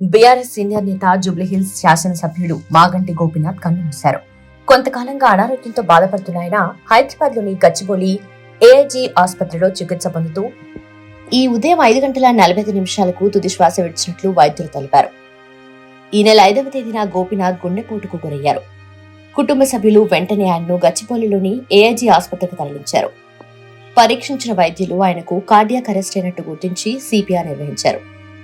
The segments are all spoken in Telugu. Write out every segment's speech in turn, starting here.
బీఆర్ఎస్ సీనియర్ నేత జూబ్లీహిల్స్ శాసనసభ్యుడు మాగంటి గోపీనాథ్ కన్నుమూశారు. కొంతకాలంగా అనారోగ్యంతో బాధపడుతున్న ఆయన హైదరాబాద్లోని గచ్చిబౌలి ఏఐజీ ఆసుపత్రిలో చికిత్స పొందుతూ ఈ ఉదయం ఐదు గంటల నలభై ఐదు నిమిషాలకు తుది శ్వాస విడిచినట్లు వైద్యులు తెలిపారు. ఈ నెల ఐదవ తేదీన గోపీనాథ్ గుండెపోటుకు గురయ్యారు. కుటుంబ సభ్యులు వెంటనే ఆయన్ను గచ్చిబౌలిలోని ఏఐజీ ఆసుపత్రికి తరలించారు. పరీక్షించిన వైద్యులు ఆయనకు కార్డియాక్ అరెస్ట్ అయినట్టు గుర్తించి సిపిఆర్ నిర్వహించారు.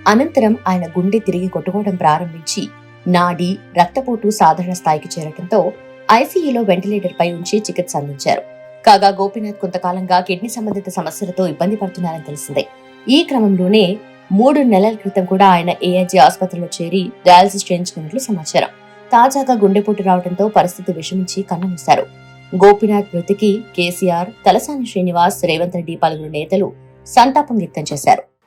అనంతరం ఆయన గుండె తిరిగి కొట్టుకోవడం ప్రారంభించి నాడి రక్తపోటు సాధారణ స్థాయికి చేరడంతో ఐసీయూలో వెంటిలేటర్ పై ఉంచి చికిత్స అందించారు. కాగా గోపీనాథ్ కొంతకాలంగా కిడ్నీ సంబంధిత సమస్యలతో ఇబ్బంది పడుతున్నారని తెలిసిందే. ఈ క్రమంలోనే మూడు నెలల క్రితం కూడా ఆయన ఏఐజీ ఆసుపత్రిలో చేరి డయాలసిస్ చేయించుకున్నట్లు సమాచారం. తాజాగా గుండెపోటు రావడంతో పరిస్థితి విషమించి కన్నుమూశారు. గోపీనాథ్ మృతికి కేసీఆర్ తలసాని శ్రీనివాస్ రేవంత్ రెడ్డి పలువురు నేతలు సంతాపం వ్యక్తం చేశారు.